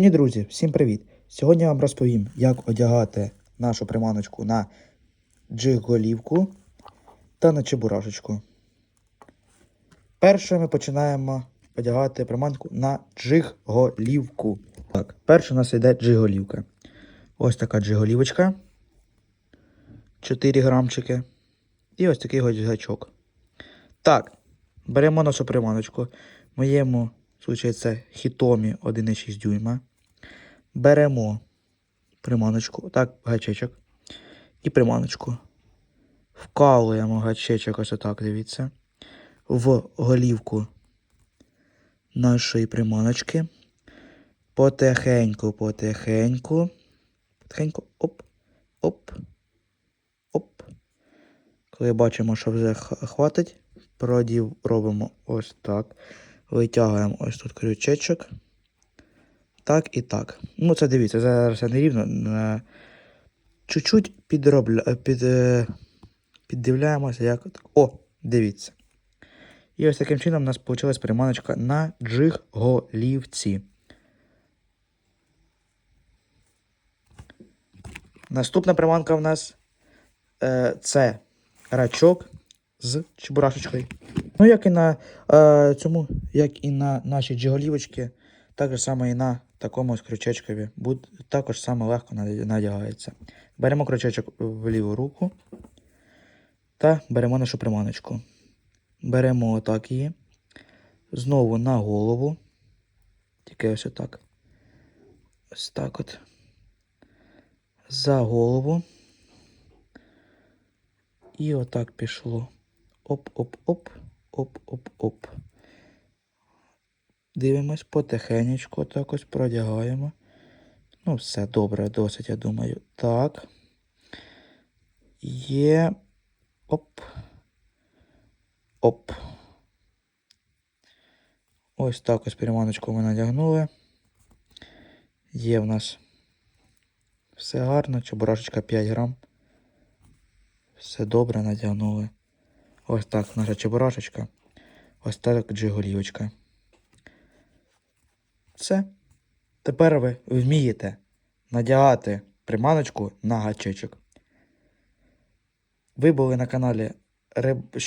Ні, друзі, всім привіт! Сьогодні я вам розповім, як одягати нашу приманочку на джиг-голівку та на чебурашечку. Перше ми починаємо одягати приманку на джиг-голівку. Так, перше у нас йде джиг-голівка. Ось така джиг-голівочка. 4 грамчики. І ось такий гачок. Так, беремо нашу приманочку. В моєму случаї це хітомі 1,6 дюйма. Беремо приманочку, так, гачечок. І приманочку. Вкалуємо гачечок, ось отак, дивіться. В голівку нашої приманочки. Потихеньку, потихеньку. Потихеньку. Оп, оп, оп. Коли бачимо, що вже хватить, продів робимо ось так. Витягуємо ось тут крючечок. Так і так. Ну, це дивіться, зараз я не рівно. Чуть-чуть підробля... е, під, е, піддивляємося, як. О, дивіться. І ось таким чином у нас вийшла приманочка на джиг-голівці. Наступна приманка в нас е, це рачок з чебурашечкою. Ну, як і на е, цьому, як і на нашій джиголівочці, так же само і на такому ось крючечкові. Також саме легко надягається. Беремо крючечок в ліву руку та беремо нашу приманочку. Беремо отак її. Знову на голову. Тільки ось отак. Ось так от. За голову. І отак пішло. Оп-оп-оп, оп-оп-оп. Дивимось потихенечку, так продягаємо. Ну, все добре, досить, я думаю. Так. Є. Оп. Оп. Ось так ось переманочку ми надягнули. Є в нас все гарно, чебурашечка 5 грам. Все добре надягнули. Ось так наша чебурашечка. Ось так джиголівочка. Все. Тепер ви вмієте надягати приманочку на гачечок. Ви були на каналі Риб...